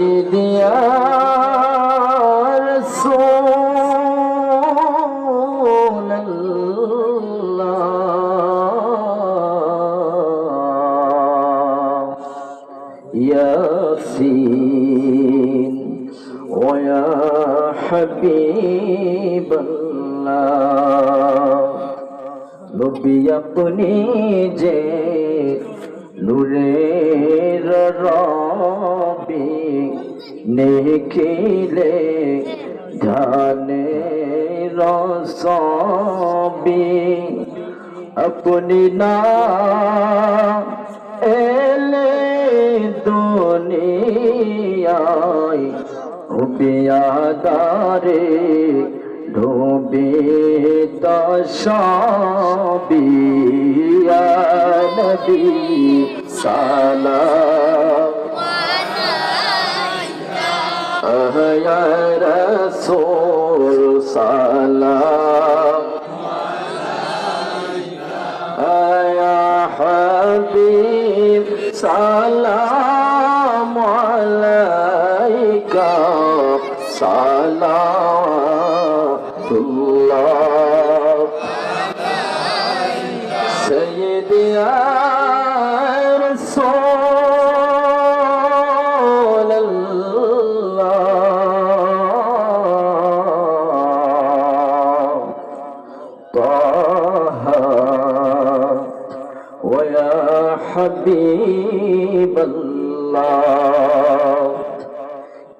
سيد يا رسول الله يا سين ويا حبيب الله نبي أبني جي নূরের রবি নেখিলে ধানে রসবি। আপনি না এলে দুনিয়ায় রুপিয়াদারে ডুবে দশবি সালা রসোল সালা হবিব সালা মালাইকা সালা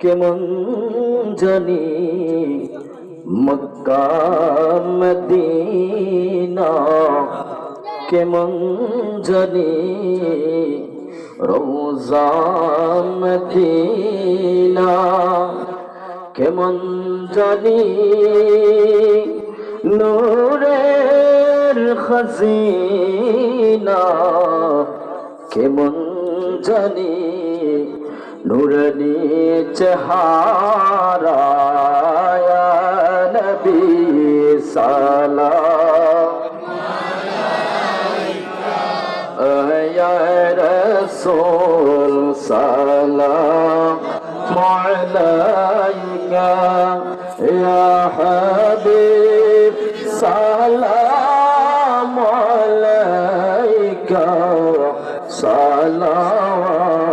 কেমন জানি মক্কা মদিনা কেমন জানি রোজা মদিনা কেমন জানি নূরের খাজিনা কেমন জানি নুরনি চেহারা। রসুল সালাম মালাইকা ইয়া হাবিব সালাম আলাইকা সালাম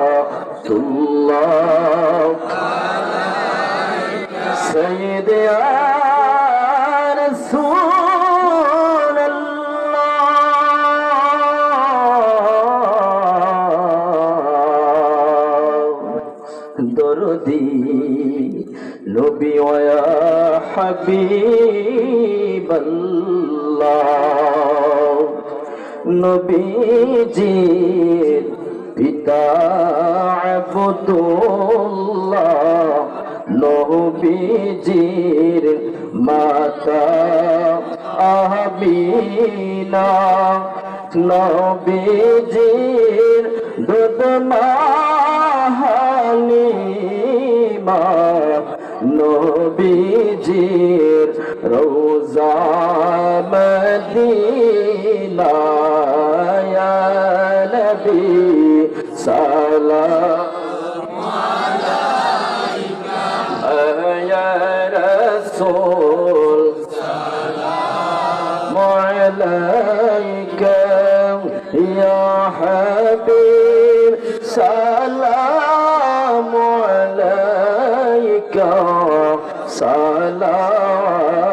দরদি নবী ওয়া হাবিবাল্লাহ। নবীজির পিতা আবদুল্লাহ নবীজির মাতা আহমিনা নবীজির দুধ মাহালিমা روزہ مدينة يا نبي سلام عليك يا رسول سلام علیکہ يا حبيب سلام عليك سلام